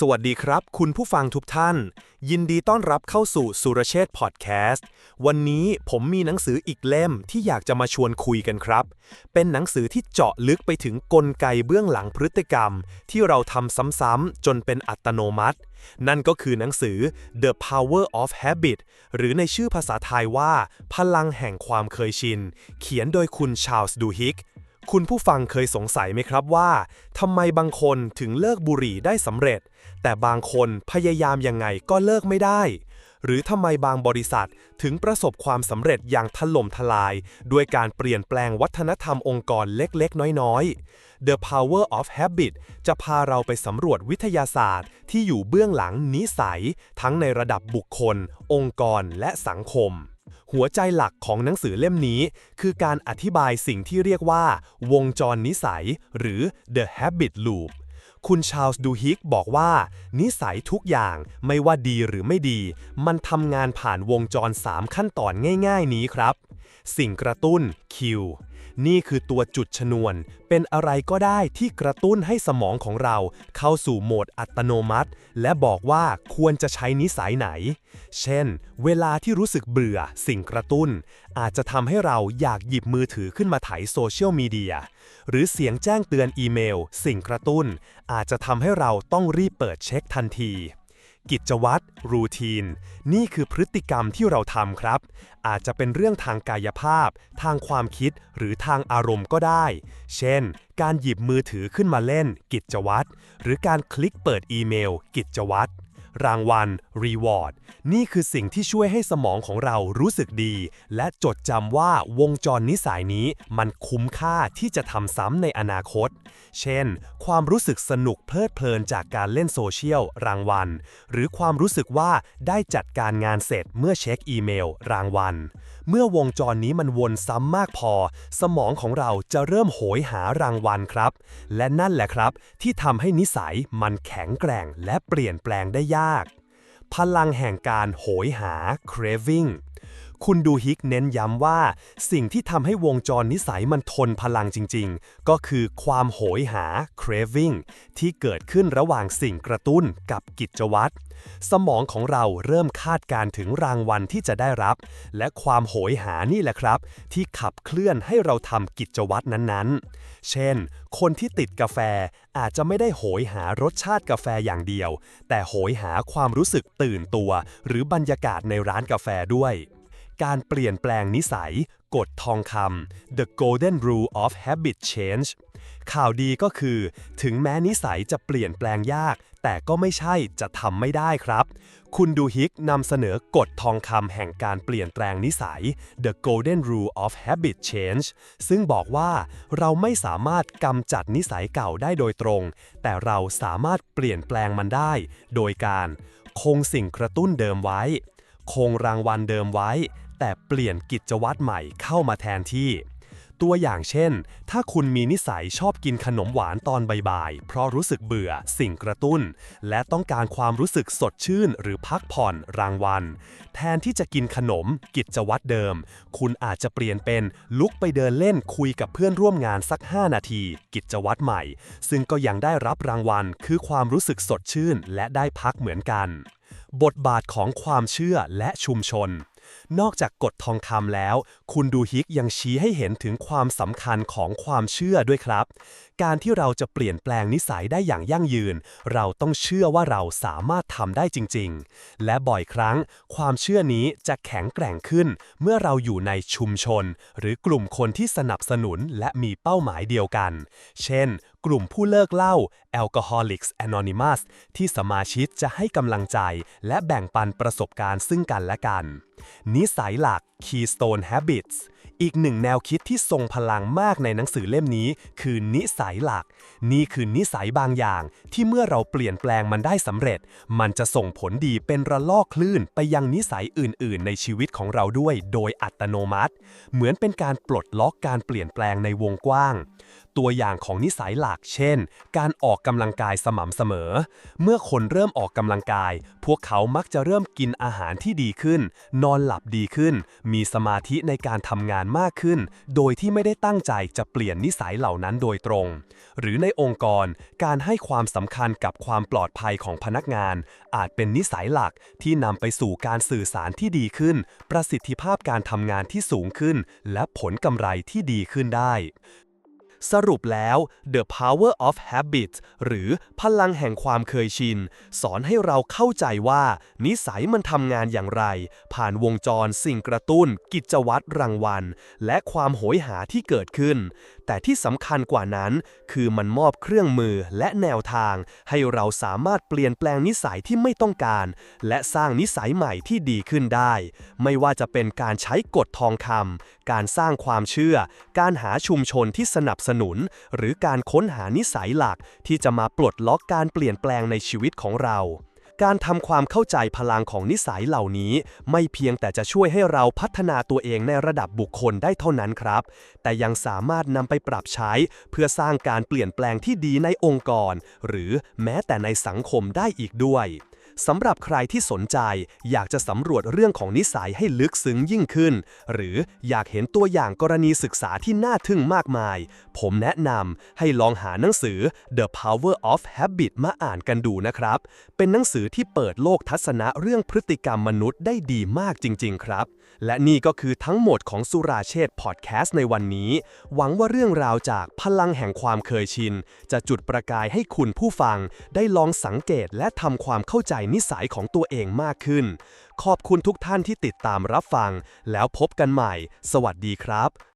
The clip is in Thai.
สวัสดีครับ คุณผู้ฟังทุกท่าน ยินดีต้อนรับเข้าสู่สุรเชษ์พอดแคสต์ วันนี้ผมมีหนังสืออีกเล่มที่อยากจะมาชวนคุยกันครับ เป็นหนังสือที่เจาะลึกไปถึงกลไกเบื้องหลังพฤติกรรม ที่เราทำซ้ำๆจนเป็นอัตโนมัติ นั่นก็คือหนังสือ The Power of Habit หรือในชื่อภาษาไทยว่า พลังแห่งความเคยชิน เขียนโดยคุณชาลส์ดูฮิก คุณผู้ฟังเคยสงสัยไหมครับว่าทำไมบางคนถึงเลิกบุหรี่ได้สำเร็จ แต่บางคนพยายามยังไงก็เลิกไม่ได้ หรือทำไมบางบริษัทถึงประสบความสำเร็จอย่างถล่มทลาย ด้วยการเปลี่ยนแปลงวัฒนธรรมองค์กรเล็กๆ น้อยๆ The Power of Habit จะพาเราไปสำรวจวิทยาศาสตร์ ที่อยู่เบื้องหลังนิสัย ทั้งในระดับบุคคล องค์กรและสังคม หัวใจหลักของหนังสือเล่มนี้ คือการอธิบายสิ่งที่เรียกว่า วงจรนิสัย หรือ the habit loop คุณชาลส์ดูฮิกบอกว่า นิสัยทุกอย่างไม่ว่าดีหรือไม่ดี มันทำงานผ่านวงจร 3 ขั้นตอนง่าย ๆ นี้ครับ สิ่งกระตุ้น Q นี่คือตัวจุดชนวน เป็นอะไรก็ได้ที่กระตุ้นให้สมองของเราเข้าสู่โหมดอัตโนมัติ และบอกว่าควรจะใช้นิสัยไหน เช่น เวลาที่รู้สึกเบื่อสิ่งกระตุ้น อาจจะทำให้เราอยากหยิบมือถือขึ้นมาถ่ายโซเชียลมีเดีย หรือเสียงแจ้งเตือนอีเมล สิ่งกระตุ้น อาจจะทำให้เราต้องรีบเปิดเช็คทันที กิจวัตรรูทีน นี่คือพฤติกรรมที่เราทำครับ อาจจะเป็นเรื่องทางกายภาพ ทางความคิดหรือทางอารมณ์ก็ได้ เช่น การหยิบมือถือขึ้นมาเล่น กิจวัตรหรือการคลิกเปิดอีเมล กิจวัตร รางวัล reward นี่คือสิ่งที่ช่วยให้สมองของเรารู้สึกดี และจดจำว่าวงจรนิสัยนี้มันคุ้มค่าที่จะทำซ้ำในอนาคต เช่น ความรู้สึกสนุกเพลิดเพลินจากการเล่นโซเชียล รางวัล หรือความรู้สึกว่าได้จัดการงานเสร็จเมื่อเช็คอีเมล รางวัล เมื่อวงจรนี้มันวนซ้ำมากพอ สมองของเราจะเริ่มโหยหารางวัลครับ และนั่นแหละครับ ที่ทำให้นิสัยมันแข็งแกร่งและเปลี่ยนแปลงได้ยากาก พลังแห่งการโหยหา craving คุณดูฮิกเน้นย้ำว่า สิ่งที่ทำให้วงจรนิสัยมันทนพลังจริง ๆ ก็คือความโหยหา craving ที่เกิดขึ้นระหว่างสิ่งกระตุ้นกับกิจวัตร สมองของเราเริ่มคาดการถึงรางวัลที่จะได้รับ และความโหยหานี่แหละครับ ที่ขับเคลื่อนให้เราทำกิจวัตรนั้นๆ เช่น คนที่ติดกาแฟอาจจะไม่ได้โหยหารสชาติกาแฟอย่างเดียว แต่โหยหาความรู้สึกตื่นตัว หรือบรรยากาศในร้านกาแฟด้วย การเปลี่ยนแปลงนิสัย กฎทองคำ The Golden Rule of Habit Change ข่าวดีก็คือ ถึงแม้นิสัยจะเปลี่ยนแปลงยาก แต่ก็ไม่ใช่จะทำไม่ได้ครับ คุณดูฮิกนำเสนอกฎทองคำแห่งการเปลี่ยนแปลงนิสัย The Golden Rule of Habit Change ซึ่งบอกว่าเราไม่สามารถกำจัดนิสัยเก่าได้โดยตรง แต่เราสามารถเปลี่ยนแปลงมันได้ โดยการ คงสิ่งกระตุ้นเดิมไว้ คงรางวัลเดิมไว้ แต่เปลี่ยนกิจวัตรใหม่เข้ามาแทนที่ ตัวอย่างเช่น ถ้าคุณมีนิสัยชอบกินขนมหวานตอนบ่ายๆ เพราะรู้สึกเบื่อสิ่งกระตุ้น และต้องการความรู้สึกสดชื่นหรือพักผ่อนรางวัล แทนที่จะกินขนมกิจวัตรเดิม คุณอาจจะเปลี่ยนเป็นลุกไปเดินเล่นคุยกับเพื่อนร่วมงานสัก 5 นาที กิจวัตรใหม่ ซึ่งก็ยังได้รับรางวัล คือความรู้สึกสดชื่น และได้พักเหมือนกัน บทบาทของความเชื่อและชุมชน นอกจากกฎทองคำแล้ว คุณดูฮิกยังชี้ให้เห็นถึงความสำคัญของความเชื่อด้วยครับการที่เราจะเปลี่ยนแปลงนิสัยได้อย่างยั่งยืน เราต้องเชื่อว่าเราสามารถทำได้จริง ๆ และบ่อยครั้ง ความเชื่อนี้จะแข็งแกร่งขึ้น เมื่อเราอยู่ในชุมชน หรือกลุ่มคนที่สนับสนุนและมีเป้าหมายเดียวกัน เช่น กลุ่มผู้เลิกเหล้า Alcoholics Anonymous ที่สมาชิกจะให้กำลังใจ และแบ่งปันประสบการณ์ซึ่งกันและกัน นิสัยหลัก Keystone Habits อีกหนึ่งแนวคิดที่ทรงพลังมากในหนังสือเล่มนี้ คือนิสัยหลัก นี่คือนิสัยบางอย่าง ที่เมื่อเราเปลี่ยนแปลงมันได้สำเร็จ มันจะส่งผลดีเป็นระลอกคลื่นไปยังนิสัยอื่น ๆ ในชีวิตของเราด้วย โดยอัตโนมัติ เหมือนเป็นการปลดล็อกการเปลี่ยนแปลงในวงกว้าง ตัวอย่างของนิสัยหลัก เช่น การออกกำลังกายสม่ำเสมอ เมื่อคนเริ่มออกกำลังกาย พวกเขามักจะเริ่มกินอาหารที่ดีขึ้น นอนหลับดีขึ้น มีสมาธิในการทำงานมากขึ้น โดยที่ไม่ได้ตั้งใจจะเปลี่ยนนิสัยเหล่านั้นโดยตรง หรือในองค์กร การให้ความสำคัญกับความปลอดภัยของพนักงาน อาจเป็นนิสัยหลักที่นำไปสู่การสื่อสารที่ดีขึ้น ประสิทธิภาพการทำงานที่สูงขึ้น และผลกำไรที่ดีขึ้นได้ สรุปแล้ว The Power of Habit หรือพลังแห่งความเคยชิน สอนให้เราเข้าใจว่า นิสัยมันทำงานอย่างไร ผ่านวงจรสิ่งกระตุ้น กิจวัตรรางวัล และความโหยหาที่เกิดขึ้น แต่ที่สำคัญกว่านั้น คือมันมอบเครื่องมือและแนวทาง ให้เราสามารถเปลี่ยนแปลงนิสัยที่ไม่ต้องการ และสร้างนิสัยใหม่ที่ดีขึ้นได้ ไม่ว่าจะเป็นการใช้กฎทองคำการสร้างความเชื่อ การหาชุมชนที่สนับสนุน หรือการค้นหานิสัยหลักที่จะมาปลดล็อกการเปลี่ยนแปลงในชีวิตของเรา การทำความเข้าใจพลังของนิสัยเหล่านี้ ไม่เพียงแต่จะช่วยให้เราพัฒนาตัวเองในระดับบุคคลได้เท่านั้นครับ แต่ยังสามารถนำไปปรับใช้ เพื่อสร้างการเปลี่ยนแปลงที่ดีในองค์กร หรือแม้แต่ในสังคมได้อีกด้วย สำหรับใครที่สนใจ อยากจะสำรวจเรื่องของนิสัยให้ลึกซึ้งยิ่งขึ้น หรืออยากเห็นตัวอย่างกรณีศึกษาที่น่าทึ่งมากมาย ผมแนะนำให้ลองหาหนังสือ The Power of Habit มาอ่านกันดูนะครับ เป็นหนังสือที่เปิดโลกทัศนะเรื่องพฤติกรรมมนุษย์ได้ดีมากจริง ๆ ครับ และนี่ก็คือทั้งหมดของสุราเชษพอดแคสต์ในวันนี้ หวังว่าเรื่องราวจากพลังแห่งความเคยชิน จะจุดประกายให้คุณผู้ฟัง ได้ลองสังเกตและทำความเข้าใจนิสัยของตัวเองมากขึ้น ขอบคุณทุกท่านที่ติดตามรับฟัง แล้วพบกันใหม่ สวัสดีครับ